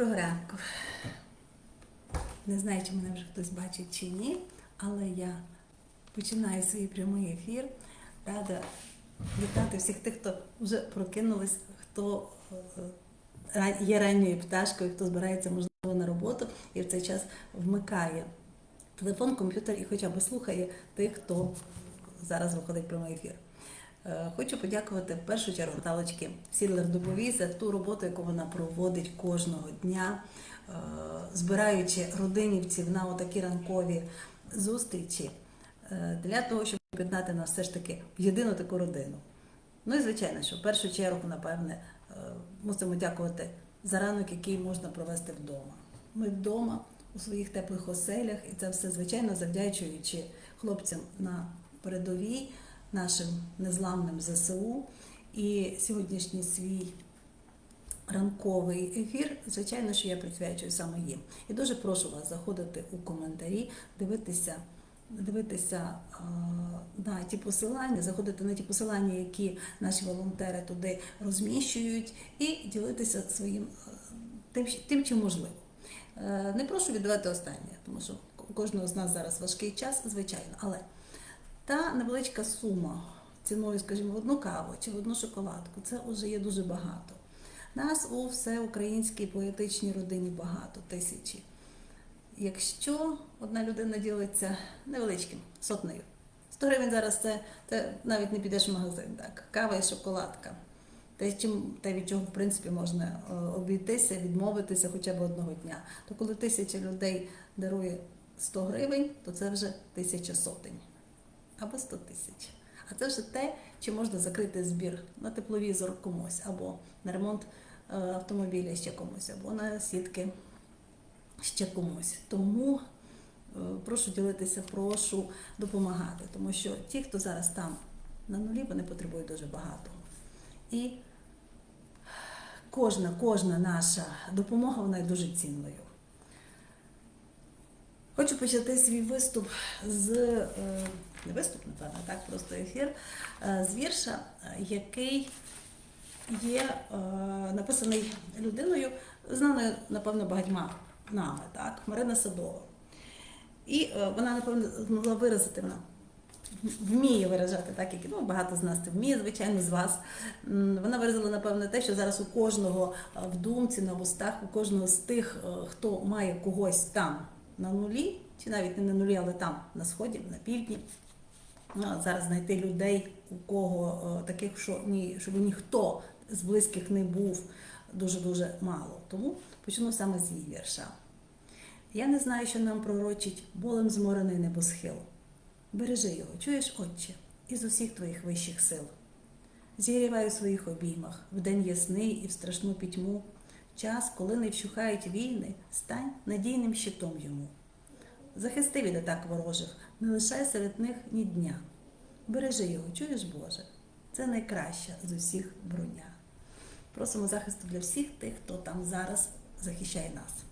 Доброго. Не знаю, чи мене вже хтось бачить чи ні, але я починаю свій прямий ефір. Рада вітати всіх тих, хто вже прокинулись, хто е, є ранньою пташкою, хто збирається, можливо, на роботу і в цей час вмикає телефон, комп'ютер і хоча б слухає тих, хто зараз виходить прямий ефір. Е, Хочу подякувати в першу чергу Наталочки Сідлер Дубовій за ту роботу, яку вона проводить кожного дня, е, збираючи родинівців на отакі ранкові зустрічі е, для того, щоб об'єднати нас все ж таки в єдину таку родину. Ну і звичайно, що в першу чергу, напевне, мусимо дякувати за ранок, який можна провести вдома. Ми вдома у своїх теплих оселях, і це все звичайно завдячуючи хлопцям на передовій, нашим незламним ЗСУ. І сьогоднішній свій ранковий ефір, звичайно, що я присвячую саме їм. І дуже прошу вас заходити у коментарі, дивитися. Дивитися е, на ті посилання, заходити на ті посилання, які наші волонтери туди розміщують, і ділитися своїм е, тим, тим чим можливо. Е, Не прошу віддавати останнє, тому що у кожного з нас зараз важкий час, звичайно, але та невеличка сума ціною, скажімо, в одну каву чи в одну шоколадку, це вже є дуже багато. Нас у всеукраїнській поетичній родині багато, тисячі. Якщо одна людина ділиться невеличким, сотнею, 100 гривень зараз це, це навіть не підеш в магазин, так, кава і шоколадка. Те, чим, те, від чого в принципі можна е, обійтися, відмовитися хоча б одного дня. То коли тисяча людей дарує 100 гривень, то це вже тисяча сотень або 100 тисяч. А це вже те, чи можна закрити збір на тепловізор комусь, або на ремонт е, автомобіля ще комусь, або на сітки ще комусь. Тому е, прошу ділитися, прошу допомагати, тому що ті, хто зараз там на нулі, вони потребують дуже багато. І кожна, кожна наша допомога вона є дуже цінною. Хочу почати свій виступ з е, не виступ, напевно, так, просто ефір, е, з вірша, який є е, написаний людиною, знаною, напевно, багатьма нами, так, Марина Садова. І е, вона, напевно, змогла виразити вона. Вміє виражати так, як ну, багато з нас це вміє, звичайно, з вас. Вона виразила, напевне, те, що зараз у кожного в думці, на вустах, у кожного з тих, хто має когось там на нулі, чи навіть не на нулі, але там на сході, на півдні. Ну, зараз знайти людей, у кого е, таких, що ні, щоб ніхто з близьких не був, дуже-дуже мало. Тому почну саме з її вірша. Я не знаю, що нам пророчить болем зморений небосхил. Бережи його, чуєш, отче, із усіх твоїх вищих сил. Зігрівай у своїх обіймах в день ясний і в страшну пітьму, час, коли не вщухають війни, стань надійним щитом йому. Захисти від атак ворожих, не лишай серед них ні дня. Бережи його, чуєш, Боже, це найкраща з усіх броня. Просимо захисту для всіх тих, хто там зараз захищає нас.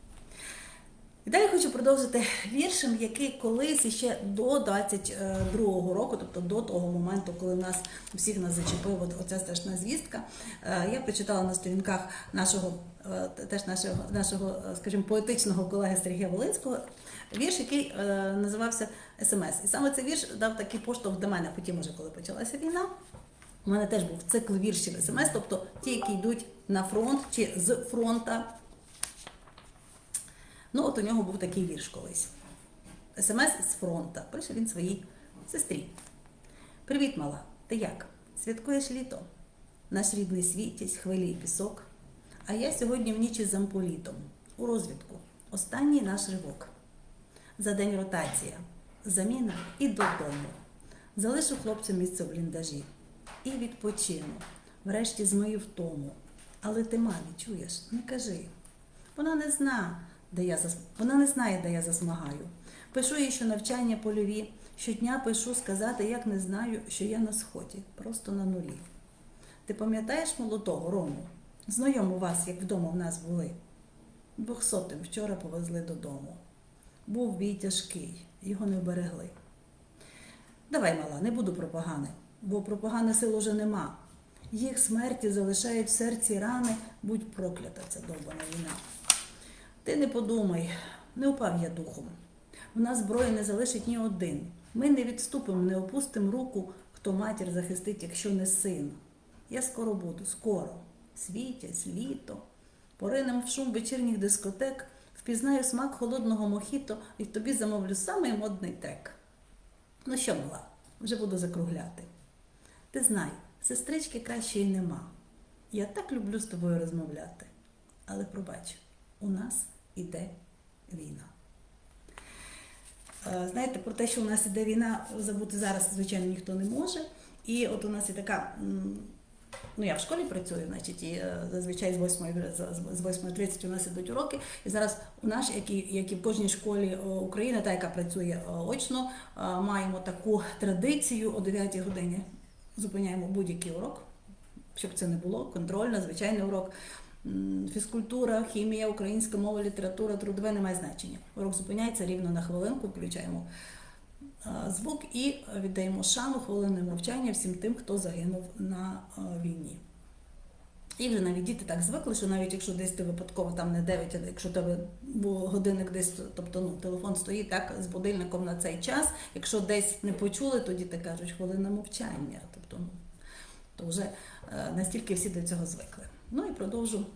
І далі хочу продовжити віршем, який колись ще до 22-го року, тобто до того моменту, коли нас всіх нас зачепив оця страшна звістка, е, я прочитала на сторінках нашого е, теж нашого, нашого, е, скажімо, поетичного колеги Сергія Волинського вірш, який е, називався СМС. І саме цей вірш дав такий поштовх до мене, потім уже коли почалася війна. У мене теж був цикл віршів СМС, тобто ті, які йдуть на фронт чи з фронта. Ну, от у нього був такий вірш колись. СМС з фронта. Пише він своїй сестрі. Привіт, мала. Ти як? Святкуєш літо? Наш рідний світість, хвилі і пісок. А я сьогодні в ніч із замполітом. У розвідку. Останній наш ривок. За день ротація. Заміна і додому. Залишу хлопцю місце в бліндажі. І відпочину. Врешті змию втому. Але ти мамі, чуєш, не кажи. Вона не зна, де я зас... Вона не знає, де я засмагаю. Пишу їй, що навчання польові. Щодня пишу сказати, як не знаю, що я на сході, просто на нулі. Ти пам'ятаєш молодого Рому? Знайому вас, як вдома в нас були. Двохсотим вчора повезли додому. Був бій тяжкий, його не вберегли. Давай, мала, не буду про погане, бо про погане сил уже нема. Їх смерті залишають в серці рани, будь проклята ця довбана війна. Ти не подумай, не упав я духом. В нас зброї не залишить ні один. Ми не відступимо, не опустимо руку, хто матір захистить, якщо не син. Я скоро буду, скоро. Світять, літо. Поринем в шум вечірніх дискотек, впізнаю смак холодного мохіто і тобі замовлю самий модний трек. Ну що, мала, вже буду закругляти. Ти знай, сестрички кращої нема. Я так люблю з тобою розмовляти. Але пробач, у нас іде війна. Е, Знаєте, про те, що у нас іде війна, забути зараз, звичайно, ніхто не може. І от у нас є така. Ну, я в школі працюю, значить, і е, зазвичай з 8, з 8.30 у нас ідуть уроки. І зараз у нас, як і, як і в кожній школі е, України, та яка працює е, очно, маємо таку традицію о 9 годині зупиняємо будь-який урок, щоб це не було, контрольно, звичайний урок. Фізкультура, хімія, українська мова, література, трудове не має значення. Урок зупиняється рівно на хвилинку, включаємо звук і віддаємо шану хвилини мовчання всім тим, хто загинув на е, війні. І вже навіть діти так звикли, що навіть якщо десь ти випадково там не 9, а якщо тебе годинник десь, тобто ну, телефон стоїть так з будильником на цей час, якщо десь не почули, то діти кажуть хвилина мовчання. Тобто, ну, то вже е, настільки всі до цього звикли. Ну і продовжу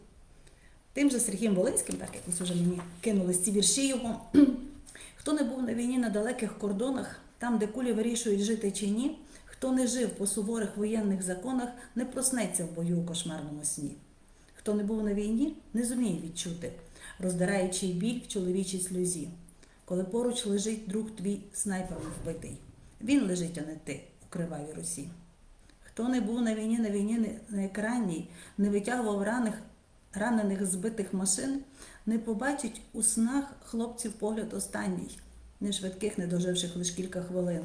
тим же Сергієм Волинським, так якось уже мені кинулись ці вірші його. Хто не був на війні на далеких кордонах, там, де кулі вирішують жити чи ні, хто не жив по суворих воєнних законах, не проснеться в бою у кошмарному сні. Хто не був на війні, не зуміє відчути, роздираючий біль в чоловічій сльозі, коли поруч лежить друг твій снайпером вбитий. Він лежить, а не ти, у кривавій русі. Хто не був на війні, на війні на екранній, не витягував раних, ранених збитих машин, не побачить у снах хлопців погляд останній, не швидких, не доживших лише кілька хвилин.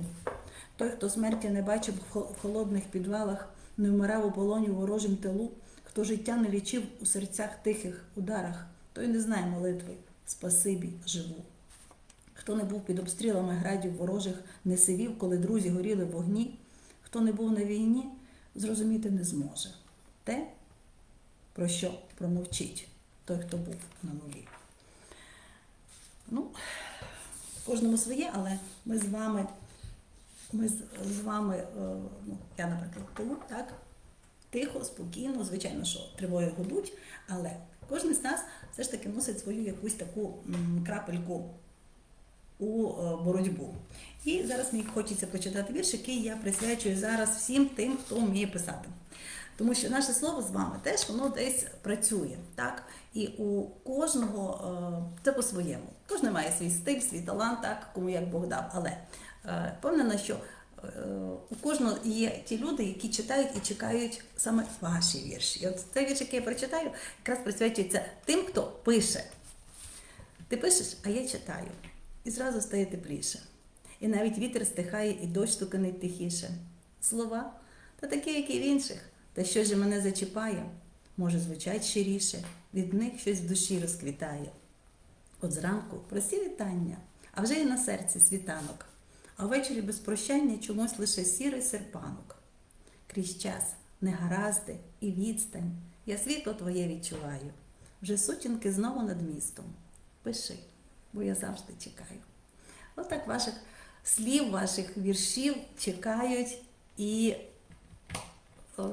Той, хто смерті не бачив в хо- в холодних підвалах, не вмирав у полоні в ворожім тилу, хто життя не лічив у серцях тихих ударах, той не знає молитви, спасибі, живу. Хто не був під обстрілами градів ворожих, не сивів, коли друзі горіли в вогні, хто не був на війні, зрозуміти не зможе. Те, про що промовчить той, хто був на нулі. Ну, кожному своє, але ми з вами, ми з, вами, е, ну, я, наприклад, тут, так, тихо, спокійно, звичайно, що тривоги гудуть, але кожен з нас все ж таки носить свою якусь таку крапельку у е, боротьбу. І зараз мені хочеться прочитати вірш, який я присвячую зараз всім тим, хто вміє писати. Тому що наше слово з вами теж воно десь працює, так? І у кожного е, це по-своєму. Кожен має свій стиль, свій талант, так, кому як Бог дав. Але е, впевнена, що е, у кожного є ті люди, які читають і чекають саме ваші вірші. І от цей вірш, який я прочитаю, якраз присвячується тим, хто пише. Ти пишеш, а я читаю. І зразу стає тепліше. І навіть вітер стихає, і дощ стуканить тихіше. Слова та такі, як і в інших. Та що ж мене зачіпає, може звучать щиріше, від них щось в душі розквітає. От зранку прості вітання, а вже й на серці світанок, а ввечері без прощання чомусь лише сірий серпанок. Крізь час, негаразди і відстань, я світло твоє відчуваю. Вже сутінки знову над містом. Пиши, бо я завжди чекаю. Отак ваших слів, ваших віршів чекають і е,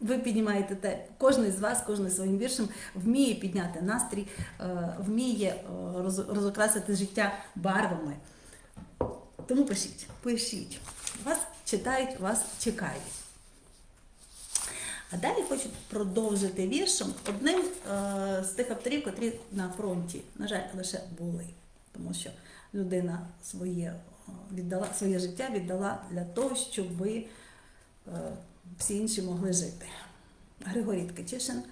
ви піднімаєте те, кожен з вас, кожен своїм віршем вміє підняти настрій, е, вміє е, розокрасити життя барвами. Тому пишіть, пишіть. Вас читають, вас чекають. А далі хочу продовжити віршем одним е, з тих авторів, котрі на фронті, на жаль, лише були. Тому що людина своє віддала своє життя віддала для того, щоб ви е, всі інші могли жити. Григорій Ткачишин,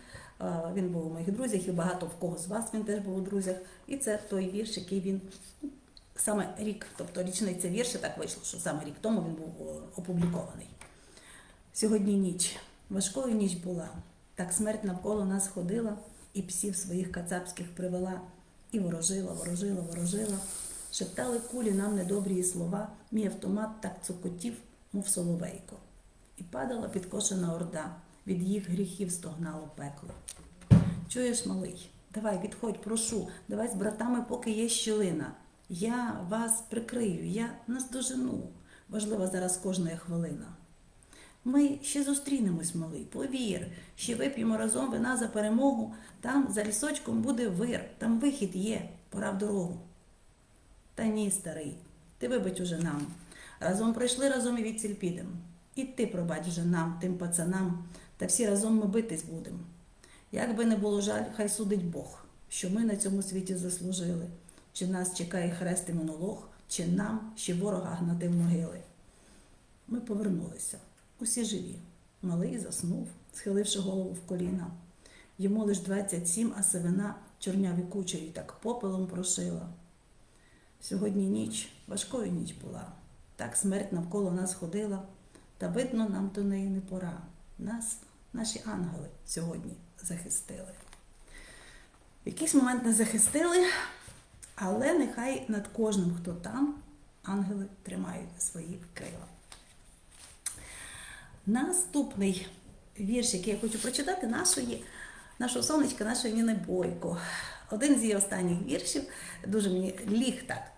е, він був у моїх друзях, і багато в кого з вас він теж був у друзях. І це той вірш, який він саме рік, тобто річниця вірша, так вийшло, що саме рік тому він був е, опублікований. Сьогодні ніч, важкою ніч була, так смерть навколо нас ходила, і псів своїх кацапських привела, і ворожила, ворожила, ворожила. Шептали кулі нам недобрі слова, мій автомат так цокотів, мов соловейко. І падала підкошена орда, від їх гріхів стогнало пекло. Чуєш, малий, Давай, відходь, прошу, давай з братами, поки є щілина. Я вас прикрию, я наздожену. Важлива зараз кожна хвилина. Ми ще зустрінемось, малий, повір, ще вип'ємо разом вина за перемогу. Там за лісочком буде вир, там вихід є, пора в дорогу. Та ні, старий, ти вибач уже нам. Разом пройшли, разом і відсіль підем. І ти пробач вже нам, тим пацанам, та всі разом ми битись будем. Як би не було жаль, хай судить Бог, що ми на цьому світі заслужили, чи нас чекає хрест і монолог, чи нам ще ворога гнати в могили. Ми повернулися, усі живі. Малий заснув, схиливши голову в коліна. Йому лиш 27, а сивина чорняві кучері так попелом прошила. Сьогодні ніч, важкою ніч була. Так смерть навколо нас ходила, та видно, нам до неї не пора. Нас, наші ангели, сьогодні захистили. В якийсь момент не захистили, але нехай над кожним, хто там, ангели тримають свої крила. Наступний вірш, який я хочу прочитати, нашої, нашого сонечка, нашої Ніни Бойко. Один з її останніх віршів дуже мені ліг так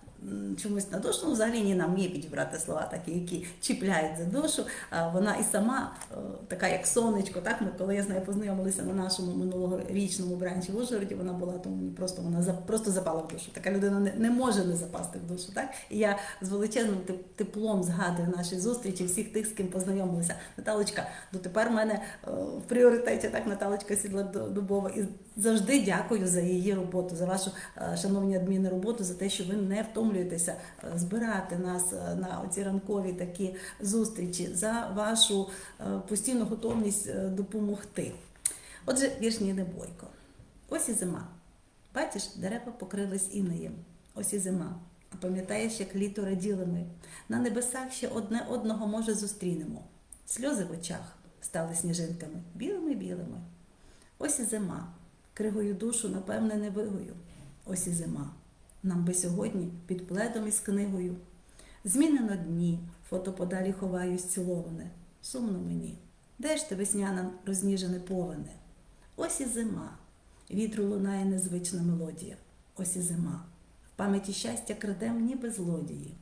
чомусь на душу. Ну, взагалі Ніна вміє підібрати слова, такі, які чіпляють за душу. Вона і сама е, така, як сонечко. Так, ми, коли я з нею познайомилися на нашому минулорічному бранчі в Ужгороді, вона була, тому мені просто вона за- просто запала в душу. Така людина не, не може не запасти в душу. Так? І я з величезним теплом згадую наші зустрічі, всіх тих, з ким познайомилися. Наталочка, дотепер в мене е, в пріоритеті так Наталочка Сідла Дубова. І завжди дякую за її роботу, за вашу е, шановні адміни роботу, за те, що ви не втомлюєтеся е, збирати нас е, на оці ранкові такі зустрічі, за вашу е, постійну готовність допомогти. Отже, вірш Ніни Бойко. Ось і зима. Бачиш, дерева покрились інеєм. Ось і зима. А пам'ятаєш, як літо раділи ми. На небесах ще одне одного, може, зустрінемо. Сльози в очах стали сніжинками, білими-білими. Ось і зима. Кригою душу, напевне, не вигою. Ось і зима. Нам би сьогодні під пледом із книгою. Змінено дні, фото подалі ховаю зціловане. Сумно мені. Де ж ти весняна розніжене повене? Ось і зима. Вітру лунає незвична мелодія. Ось і зима. В пам'яті щастя крадем, ніби злодії.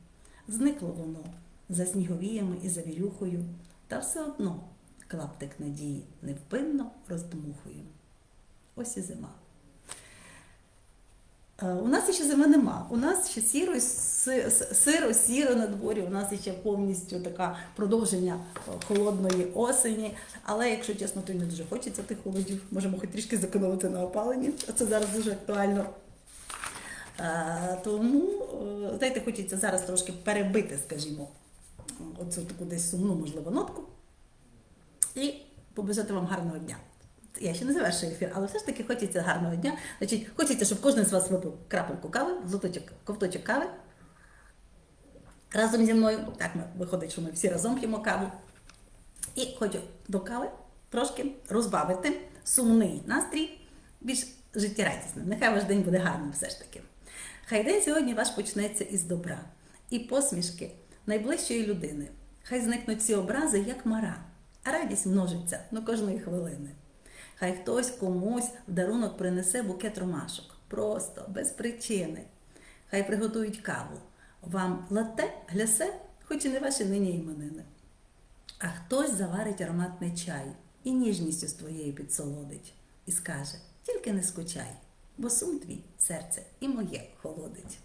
Зникло воно за сніговіями і за вірюхою, та все одно клаптик надії невпинно роздмухує. Ось і зима. Е, У нас ще зими нема. У нас ще сіро, сиро, сіро на дворі. У нас ще повністю така продовження е, холодної осені. Але якщо чесно, то не дуже хочеться тих холодів. Можемо хоч трішки зекономити на опаленні. Це зараз дуже актуально. Е, Тому, знаєте, хочеться зараз трошки перебити, скажімо, оцю таку десь сумну, можливо, нотку. І побажати вам гарного дня. Я ще не завершую ефір, але все ж таки хочеться гарного дня. Значить, хочеться, щоб кожен з вас випив крапельку кави, злоточок, ковточок кави. Разом зі мною. Так, ми, виходить, що ми всі разом п'ємо каву. І хочу до кави трошки розбавити сумний настрій, більш життєрадісним. Нехай ваш день буде гарним все ж таки. Хай день сьогодні ваш почнеться із добра і посмішки найближчої людини. Хай зникнуть ці образи, як мара, а радість множиться на кожної хвилини. Хай хтось комусь в дарунок принесе букет ромашок. Просто, без причини. Хай приготують каву. Вам лате, глясе, хоч і не ваші нині іменини. А хтось заварить ароматний чай і ніжністю з твоєю підсолодить. І скаже: тільки не скучай, бо сум твій серце і моє холодить.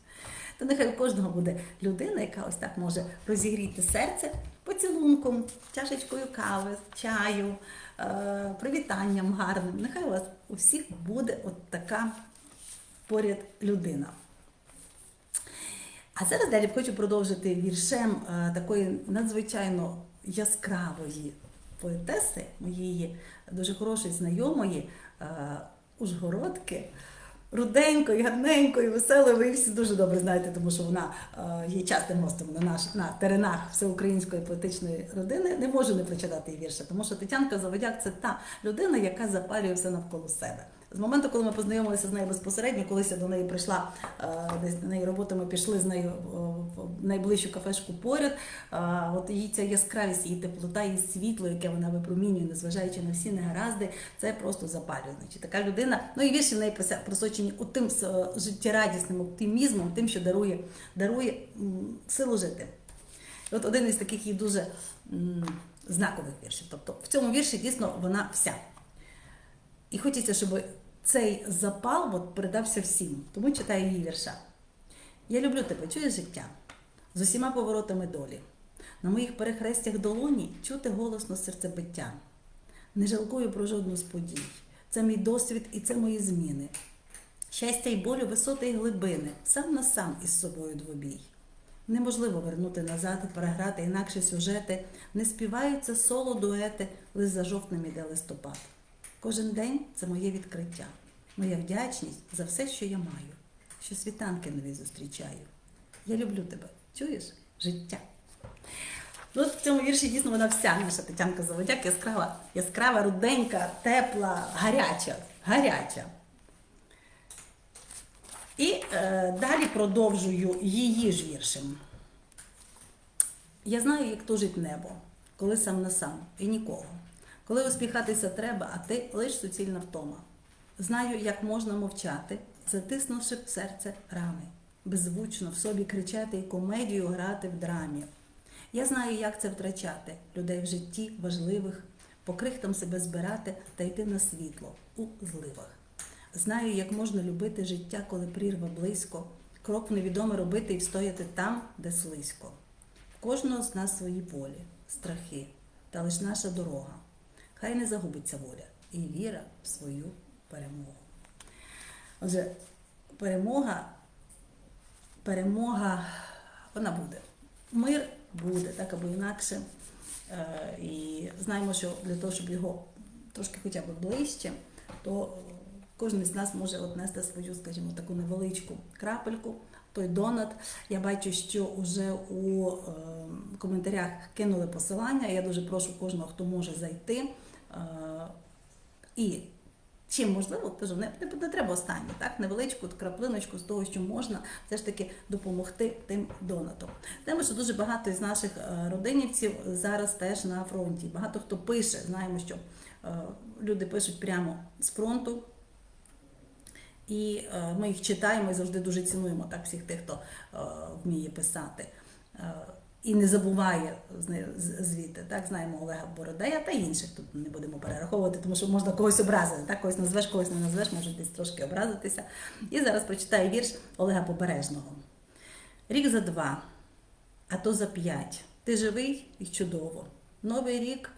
То нехай у кожного буде людина, яка ось так може розігріти серце поцілунком, чашечкою кави, чаю, е, привітанням гарним. Нехай у вас у всіх буде от така поряд людина. А зараз далі хочу продовжити віршем е, такої надзвичайно яскравої поетеси, моєї дуже хорошої знайомої е, Ужгородки. Руденької, гарненькою, веселою. ви всі дуже добре знаєте, тому що вона е, є частим гостем на наш на теренах всеукраїнської поетичної родини. Не можу не прочитати її вірша, тому що Тетянка Заводяк це та людина, яка запалює все навколо себе. З моменту, коли ми познайомилися з нею безпосередньо, колись я до неї прийшла, е, десь на неї роботи, ми пішли з нею е, в найближчу кафешку поряд. Е, От її ця яскравість, її теплота, її світло, яке вона випромінює, незважаючи на всі негаразди, це просто запалює. Значить, така людина, ну і вірші в неї просочені тим життєрадісним оптимізмом, тим, що дарує, дарує силу жити. От один із таких її дуже знакових віршів. Тобто в цьому вірші дійсно вона вся. І хочеться, щоб цей запал от, передався всім. Тому читаю її вірша. Я люблю тебе, чуєш життя з усіма поворотами долі. На моїх перехрестях долоні чути голосно серцебиття. Не жалкую про жодну з подій. Це мій досвід і це мої зміни. Щастя й болю, висоти й глибини, сам на сам із собою двобій. Неможливо вернути назад і переграти інакші сюжети, не співаються соло дуети, лише за жовтним іде листопад. Кожен день це моє відкриття, моя вдячність за все, що я маю, що світанки нові зустрічаю. Я люблю тебе. Чуєш? Життя. Ну, в цьому вірші дійсно вона вся наша Тетянка Заводяк яскрава, яскрава, руденька, тепла, гаряча, гаряча. І е, далі продовжую її ж віршем. Я знаю, як тужить небо, коли сам на сам і нікого. Коли успіхатися треба, а ти лиш суцільна втома. Знаю, як можна мовчати, затиснувши в серце рани, беззвучно в собі кричати і комедію грати в драмі. Я знаю, як це втрачати людей в житті важливих, по крихтам себе збирати та йти на світло у зливах. Знаю, як можна любити життя, коли прірва близько, крок в невідоме робити і встояти там, де слизько. Кожного з нас свої болі, страхи, та лиш наша дорога. Хай не загубиться воля і віра в свою перемогу. Отже, перемога, перемога, вона буде. Мир буде, так або інакше. Е, І знаємо, що для того, щоб його трошки хоча б ближче, то кожен з нас може отнести свою, скажімо, таку невеличку крапельку, той донат. Я бачу, що вже у е, коментарях кинули посилання. Я дуже прошу кожного, хто може зайти. Е, і чим можливо, кажу, не, не, не треба останнє, так, невеличку краплиночку з того, що можна все ж таки допомогти тим донатам. Знаємо, що дуже багато із наших е, родинівців зараз теж на фронті. Багато хто пише, знаємо, що е, люди пишуть прямо з фронту. І ми їх читаємо і завжди дуже цінуємо так всіх тих, хто вміє писати. І не забуває звідти. Так, знаємо Олега Бородея та інших тут не будемо перераховувати, тому що можна когось образити. Так, когось назвеш, когось не назвеш, можуть десь трошки образитися. І зараз прочитаю вірш Олега Побережного. Рік за два, а то за п'ять. Ти живий і чудово. Новий рік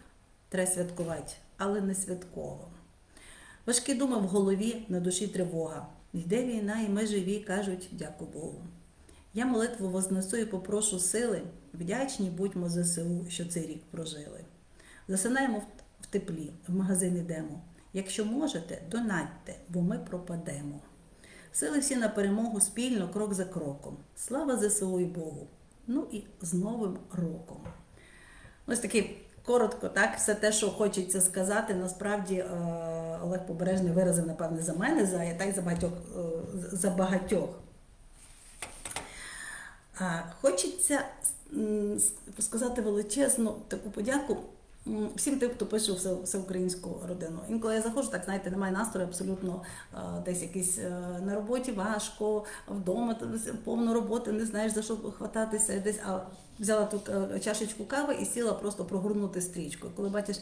треба святкувати, але не святково. Важкі думи в голові, на душі тривога. Йде війна, і ми живі, кажуть, дяку Богу. Я молитву вознесу і попрошу сили, вдячні будьмо ЗСУ, що цей рік прожили. Засинаємо в- теплі, в магазин ідемо. Якщо можете, донатьте, бо ми пропадемо. Сили всі на перемогу спільно, крок за кроком. Слава ЗСУ і Богу! Ну і з Новим роком. Ось такий коротко, так, все те, що хочеться сказати, насправді е, Олег Побережний виразив, напевне, за мене, за, та й за багатьох. е, За багатьох. Хочеться сказати величезну таку подяку всім тим, хто пише всеукраїнську родину. Інколи я заходжу, так знаєте, немає настрою абсолютно десь якийсь е, на роботі важко, вдома повно роботи, не знаєш за що хвататися. Десь а взяла тут е, чашечку кави і сіла просто прогорнути стрічку. Коли бачиш,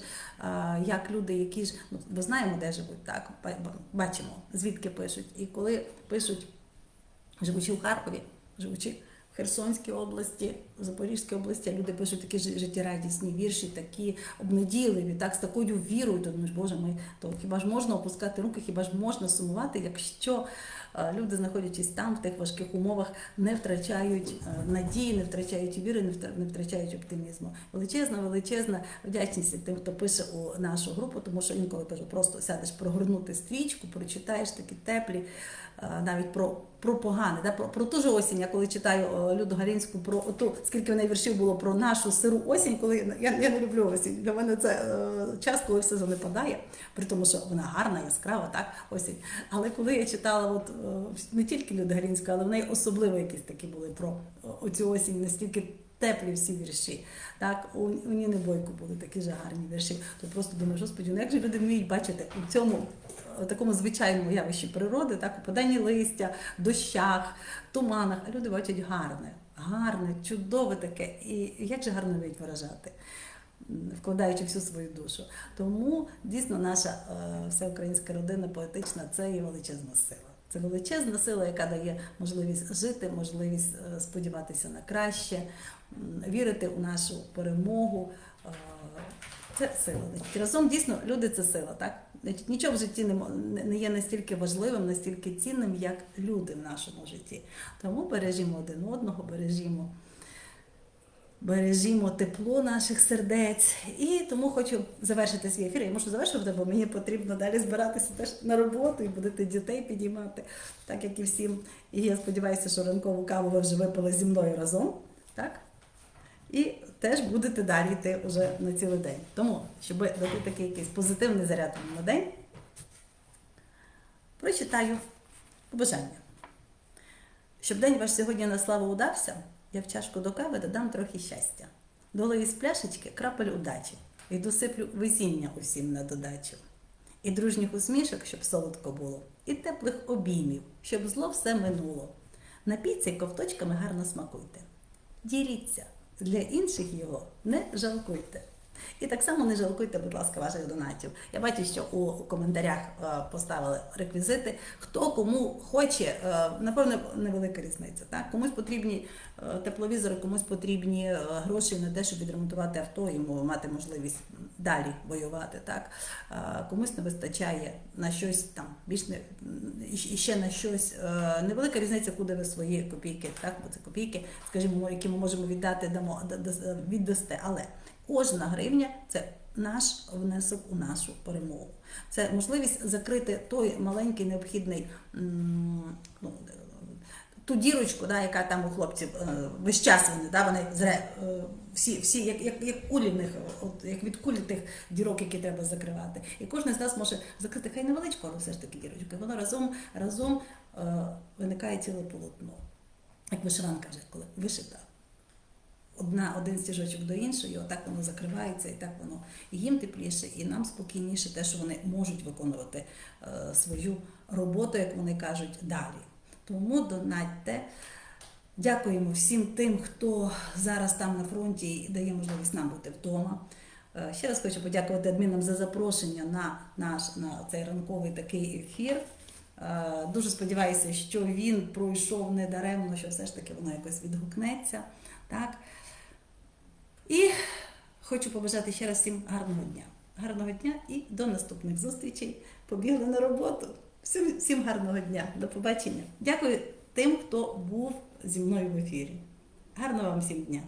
як люди, які ж ну, бо знаємо, де живуть, так ба- ба- бачимо, звідки пишуть. І коли пишуть, живучи в Харкові, живучи в Херсонській області, в Запорізькій області, люди пишуть такі жи- життєрадісні вірші, такі обнадійливі, так, з такою вірою, то думаєш, Боже мій, то хіба ж можна опускати руки, хіба ж можна сумувати, якщо е, люди, знаходячись там, в тих важких умовах, не втрачають е, надії, не втрачають віри, не втрачають оптимізму. Величезна, величезна вдячність тим, хто пише у нашу групу, тому що інколи кажу, просто сядеш прогорнути стрічку, прочитаєш такі теплі, е, навіть про про погане, да, про, про ту ж осінь. Я коли читаю е, Люду Галінську про ту, скільки в неї віршів було про нашу сиру осінь, коли я, я не люблю осінь. Для мене це е, час, коли все занепадає, при тому, що вона гарна, яскрава, так, осінь. Але коли я читала от, е, не тільки Люду Галінську, але в неї особливо якісь такі були про е, оцю осінь, настільки теплі всі вірші. Так, у, у Ніни Бойко були такі ж гарні вірші. То просто думаєш, господи, ну як же люди вміють бачити у цьому такому звичайному явищі природи, так, у паданні листя, дощах, туманах, а люди бачать гарне, гарне, чудове таке. І як же гарно вміють виражати. Вкладаючи всю свою душу. Тому дійсно наша е, всеукраїнська родина поетична це є величезна сила. Це величезна сила, яка дає можливість жити, можливість е, сподіватися на краще, вірити у нашу перемогу. Е, Це сила. Разом дійсно люди це сила, так? Нічого в житті не, є настільки важливим, настільки цінним, як люди в нашому житті. Тому бережімо один одного, бережімо бережімо тепло наших сердець. І тому хочу завершити свій ефір. Я можу завершувати, бо мені потрібно далі збиратися теж на роботу і будете дітей підіймати, так як і всім. І я сподіваюся, що ранкову каву ви вже випили зі мною разом. Так? І теж будете далі йти вже на цілий день. Тому, щоб дати такий якийсь позитивний заряд на день, прочитаю побажання. Щоб день ваш сьогодні на славу удався, я в чашку до кави додам трохи щастя. Долою з пляшечки крапель удачі. І досиплю везіння усім на додачу. І дружніх усмішок, щоб солодко було, і теплих обіймів, щоб зло все минуло. Напійці ковточками гарно смакуйте. Діліться, для інших його не жалкуйте. І так само не жалкуйте, будь ласка, ваших донатів. Я бачу, що у коментарях е, поставили реквізити. Хто кому хоче, е, напевно, невелика різниця. Так? Комусь потрібні е, тепловізори, комусь потрібні гроші на те, щоб відремонтувати авто, йому мати можливість далі воювати. Так? Комусь не вистачає на щось там, більш не і ще на щось. Невелика різниця, куди ви свої копійки, так? бо це копійки, скажімо, які ми можемо віддати, дамо да- да- віддасте. Але Кожна гривня це наш внесок у нашу перемогу. Це можливість закрити той маленький необхідний ну, ту дірочку, да, яка там у хлопців е, весь час вони, да, вони зре, е, всі, всі як, як, як кулі в них, от, як від кулі тих дірок, які треба закривати. І кожен з нас може закрити хай невеличку, але все ж таки дірочку. І воно разом, разом е, виникає ціле полотно. Як вишиванка вже, коли вишита одна, один стіжочок до іншої, отак воно закривається, і так воно і їм тепліше, і нам спокійніше, те, що вони можуть виконувати е, свою роботу, як вони кажуть, далі. Тому донатьте. Дякуємо всім тим, хто зараз там на фронті і дає можливість нам бути вдома. Е, Ще раз хочу подякувати адмінам за запрошення на наш на цей ранковий такий ефір. Е, Дуже сподіваюся, що він пройшов недаремно, що все ж таки воно якось відгукнеться. Так? І хочу побажати ще раз всім гарного дня. Гарного дня і до наступних зустрічей. Побігли на роботу. Всім, всім гарного дня. До побачення. Дякую тим, хто був зі мною в ефірі. Гарного вам всім дня!